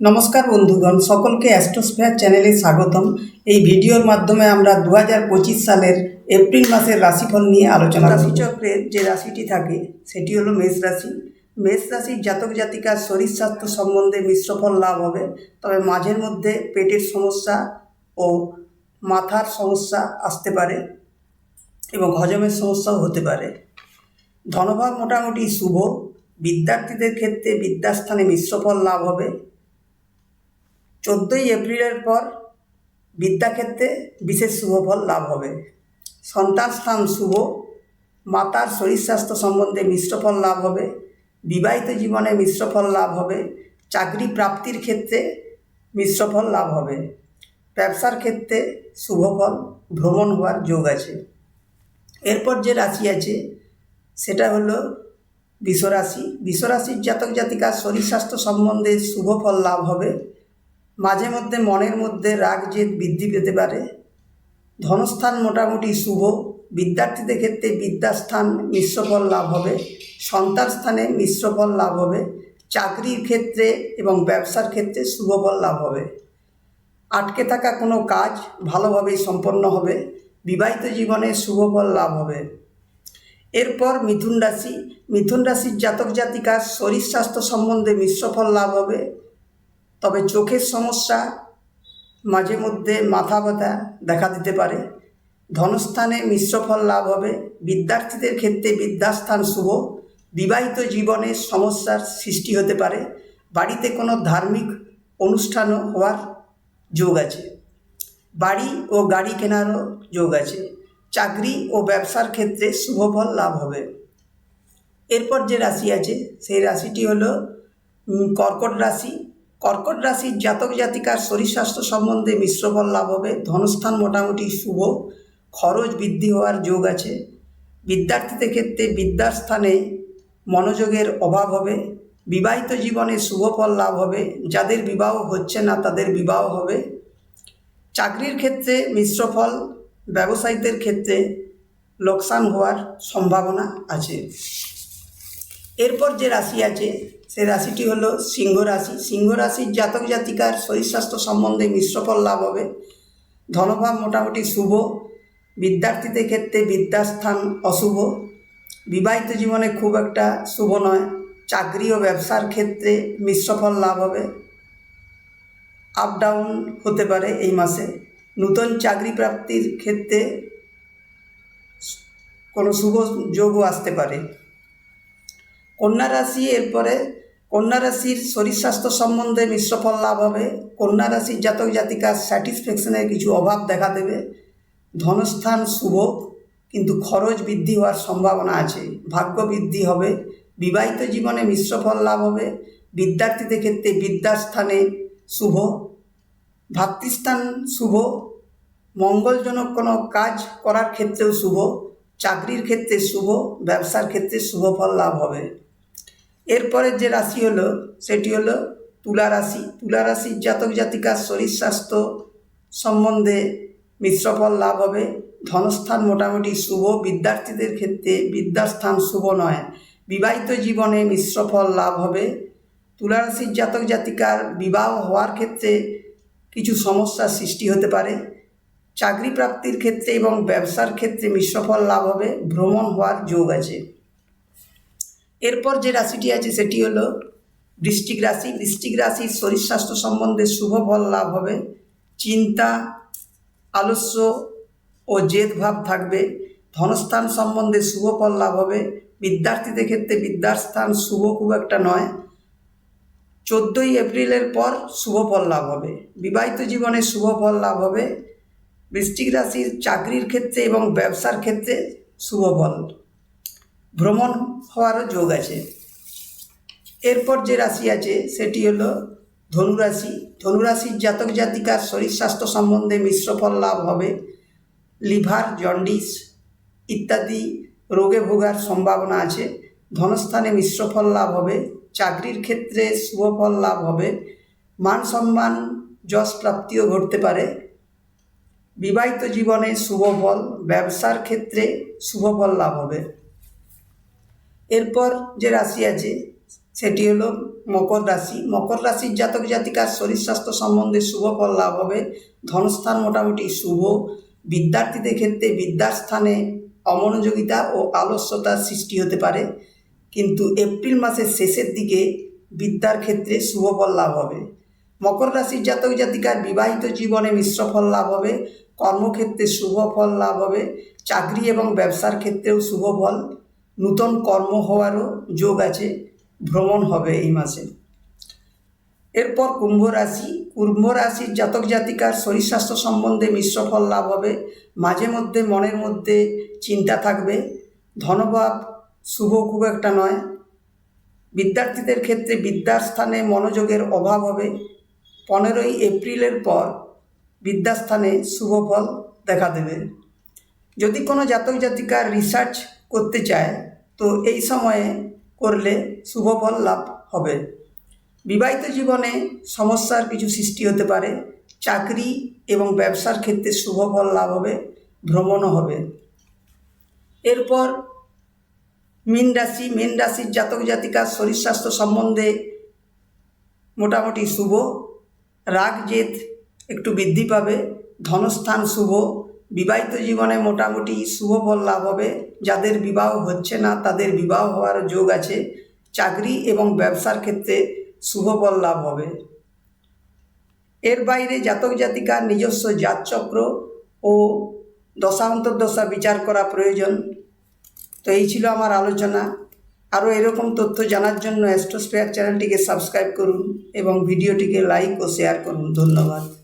নমস্কার বন্ধুগণ, সকলকে অ্যাস্ট্রোস্ফেয়ার চ্যানেলে স্বাগতম। এই ভিডিওর মাধ্যমে আমরা দু হাজার পঁচিশ সালের এপ্রিল মাসের রাশিফল নিয়ে আলোচনা রাশিচক্রের যে রাশিটি থাকে, সেটি হলো মেষ রাশি। মেষ রাশির জাতক জাতিকার শরীর স্বাস্থ্য সম্বন্ধে মিশ্র ফল লাভ হবে। তবে মাঝের মধ্যে পেটের সমস্যা ও মাথার সমস্যা আসতে পারে এবং হজমের সমস্যাও হতে পারে। ধনভাব মোটামুটি শুভ। বিদ্যার্থীদের ক্ষেত্রে বিদ্যাস্থানে মিশ্র ফল লাভ হবে। চোদ্দোই এপ্রিলের পর বিদ্যাক্ষেত্রে বিশেষ শুভফল লাভ হবে। সন্তান স্থান শুভ, মাতার শরীর স্বাস্থ্য সম্বন্ধে মিশ্র ফল লাভ হবে, বিবাহিত জীবনে মিশ্র ফল লাভ হবে, চাকরি প্রাপ্তির ক্ষেত্রে মিশ্র ফল লাভ হবে। ব্যবসার ক্ষেত্রে শুভফল ভ্রমণ হওয়ার যোগ আছে। এরপর যে রাশি আছে, সেটা হলো বিশ্বরাশি। বিশ্বরাশির জাতক জাতিকার শরীর স্বাস্থ্য সম্বন্ধে শুভ ফল লাভ হবে। মাঝে মধ্যে মনের মধ্যে রাগ, জেদ বৃদ্ধি পেতে পারে। ধনস্থান মোটামুটি শুভ। বিদ্যার্থীদের ক্ষেত্রে বিদ্যাস্থান মিশ্রফল লাভ হবে। সন্তান স্থানে মিশ্র ফল লাভ হবে। চাকরির ক্ষেত্রে এবং ব্যবসার ক্ষেত্রে শুভ ফল লাভ হবে। আটকে থাকা কোনো কাজ ভালোভাবেই সম্পন্ন হবে। বিবাহিত জীবনে শুভ ফল লাভ হবে। এরপর মিথুন রাশি। মিথুন রাশির জাতক জাতিকার শরীর স্বাস্থ্য সম্বন্ধে মিশ্রফল লাভ হবে। তবে চোখের সমস্যা মাঝে মধ্যে মাথা ব্যথা দেখা দিতে পারে। ধনস্থানে মিশ্র ফল লাভ হবে। বিদ্যার্থীদের ক্ষেত্রে বিদ্যাস্থান শুভ। বিবাহিত জীবনে সমস্যার সৃষ্টি হতে পারে। বাড়িতে কোনো ধার্মিক অনুষ্ঠানও হওয়ার যোগ আছে। বাড়ি ও গাড়ি কেনারও যোগ আছে। চাকরি ও ব্যবসার ক্ষেত্রে শুভফল লাভ হবে। এরপর যে রাশি আছে, সেই রাশিটি হলো কর্কট রাশি। কর্কট রাশির জাতক জাতিকার শরীর স্বাস্থ্য সম্বন্ধে মিশ্র ফল লাভ হবে। ধনস্থান মোটামুটি শুভ। খরচ বৃদ্ধি হওয়ার যোগ আছে। বিদ্যার্থীদের ক্ষেত্রে বিদ্যার স্থানে মনোযোগের অভাব হবে। বিবাহিত জীবনে শুভ ফল লাভ হবে। যাদের বিবাহ হচ্ছে না, তাদের বিবাহ হবে। চাকরির ক্ষেত্রে মিশ্র ফল, ব্যবসায়ীদের ক্ষেত্রে লোকসান হওয়ার সম্ভাবনা আছে। এরপর যে রাশি আছে সেই রাশিটি হলো সিংহ রাশি। সিংহ রাশির জাতক জাতিকার শরীর স্বাস্থ্য সম্বন্ধে মিশ্র ফল লাভ হবে। ধনভাব মোটামুটি শুভ। বিদ্যার্থীদের ক্ষেত্রে বিদ্যাস্থান অশুভ। বিবাহিত জীবনে খুব একটা শুভ নয়। চাকরি ও ব্যবসার ক্ষেত্রে মিশ্র ফল লাভ হবে। আপ ডাউন হতে পারে এই মাসে। নূতন চাকরি প্রাপ্তির ক্ষেত্রে কোনো শুভ যোগও আসতে পারে। কন্যা রাশি, এরপরে কন্যা রাশির শরীর স্বাস্থ্য সম্বন্ধে মিশ্র ফল লাভ হবে। কন্যা রাশির জাতক জাতিকার স্যাটিসফ্যাকশনের কিছু অভাব দেখা দেবে। ধনস্থান শুভ, কিন্তু খরচ বৃদ্ধি হওয়ার সম্ভাবনা আছে। ভাগ্য বৃদ্ধি হবে। বিবাহিত জীবনে মিশ্র ফল লাভ হবে। বিদ্যার্থীদের ক্ষেত্রে বিদ্যাস্থানে শুভ। ভাতৃস্থান শুভ। মঙ্গলজনক কোনো কাজ করার ক্ষেত্রেও শুভ। চাকরির ক্ষেত্রে শুভ। ব্যবসার ক্ষেত্রে শুভ ফল লাভ হবে। এরপরে যে রাশি হলো, সেটি হলো তুলা রাশি। তুলা রাশির জাতক জাতিকার শরীর স্বাস্থ্য সম্বন্ধে মিশ্রফল লাভ হবে। ধনস্থান মোটামুটি শুভ। বিদ্যার্থীদের ক্ষেত্রে বিদ্যাস্থান শুভ নয়। বিবাহিত জীবনে মিশ্রফল লাভ হবে। তুলা রাশির জাতক জাতিকার বিবাহ হওয়ার ক্ষেত্রে কিছু সমস্যার সৃষ্টি হতে পারে। চাকরি প্রাপ্তির ক্ষেত্রে এবং ব্যবসার ক্ষেত্রে মিশ্রফল লাভ হবে। ভ্রমণ হওয়ার যোগ আছে। এরপর যে রাশিটি আছে সেটি হলো বৃশ্চিক রাশি। বৃশ্চিক রাশির শরীর স্বাস্থ্য সম্বন্ধে শুভ ফল লাভ হবে। চিন্তা, আলস্য ও জেদ ভাব থাকবে। ধনস্থান সম্বন্ধে শুভ ফল লাভ হবে। বিদ্যার্থীদের ক্ষেত্রে বিদ্যার স্থান শুভ খুব একটা নয়। চোদ্দোই এপ্রিলের পর শুভ ফল লাভ হবে। বিবাহিত জীবনে শুভ ফল লাভ হবে। বৃশ্চিক রাশির চাকরির ক্ষেত্রে এবং ব্যবসার ক্ষেত্রে শুভ ফল। ভ্রমণ হওয়ারও যোগ আছে। এরপর যে রাশি আছে, সেটি হলো ধনুরাশি। ধনুরাশির জাতক জাতিকার শরীর স্বাস্থ্য সম্বন্ধে মিশ্র ফল লাভ হবে। লিভার জন্ডিস ইত্যাদি রোগে ভোগার সম্ভাবনা আছে। ধনস্থানে মিশ্র ফল লাভ হবে। চাকরির ক্ষেত্রে শুভ ফল লাভ হবে। মান সম্মান, যশ প্রাপ্তিও ঘটতে পারে। বিবাহিত জীবনে শুভ ফল, ব্যবসার ক্ষেত্রে শুভ ফল লাভ হবে। এরপর যে রাশি আছে, সেটি হলো মকর রাশি। মকর রাশির জাতক জাতিকার শরীর স্বাস্থ্য সম্বন্ধে শুভ ফল লাভ হবে। ধনস্থান মোটামুটি শুভ। বিদ্যার্থীদের ক্ষেত্রে বিদ্যার স্থানে অমনোযোগিতা ও আলস্যতার সৃষ্টি হতে পারে। কিন্তু এপ্রিল মাসের শেষের দিকে বিদ্যার ক্ষেত্রে শুভ ফল লাভ হবে। মকর রাশির জাতক জাতিকার বিবাহিত জীবনে মিশ্র ফল লাভ হবে। কর্মক্ষেত্রে শুভ ফল লাভ হবে। চাকরি এবং ব্যবসার ক্ষেত্রেও শুভ ফল। নূতন কর্ম হওয়ারও যোগ আছে, ভ্রমণ হবে এই মাসে। এরপর কুম্ভ রাশি। কুম্ভ রাশির জাতক জাতিকার শরীর স্বাস্থ্য সম্বন্ধে মিশ্র ফল লাভ হবে। মাঝে মধ্যে মনের মধ্যে চিন্তা থাকবে। ধনভাব শুভ খুব একটা নয়। বিদ্যার্থীদের ক্ষেত্রে বিদ্যার স্থানে মনোযোগের অভাব হবে। পনেরোই এপ্রিলের পর বিদ্যাস্থানে শুভ ফল দেখা দেবে। যদি কোনো জাতক জাতিকার রিসার্চ করতে চায় তো এই সময়ে করলে শুভ ফল লাভ হবে। বিবাহিত জীবনে সমস্যার কিছু সৃষ্টি হতে পারে। চাকরি এবং ব্যবসার ক্ষেত্রে শুভ ফল লাভ হবে, ভ্রমণও হবে। এরপর মীন রাশি, মীন রাশির জাতক জাতিকার শরীর স্বাস্থ্য সম্বন্ধে মোটামুটি শুভ। রাগ জেদ একটু বৃদ্ধি পাবে। ধনস্থান শুভ। বিবাহিত জীবনে মোটামুটি শুভ ফল লাভ হবে। যাদের বিবাহ হচ্ছে না, তাদের বিবাহ হওয়ার যোগ আছে। চাকরি এবং ব্যবসার ক্ষেত্রে শুভ ফল লাভ হবে। এর বাইরে জাতক জাতিকার নিজস্ব জাতচক্র ও দশান্তর্দশা বিচার করা প্রয়োজন। তো এই ছিল আমার আলোচনা। আরও এরকম তথ্য জানার জন্য অ্যাস্ট্রোস্পেয়ার চ্যানেলটিকে সাবস্ক্রাইব করুন এবং ভিডিওটিকে লাইক ও শেয়ার করুন। ধন্যবাদ।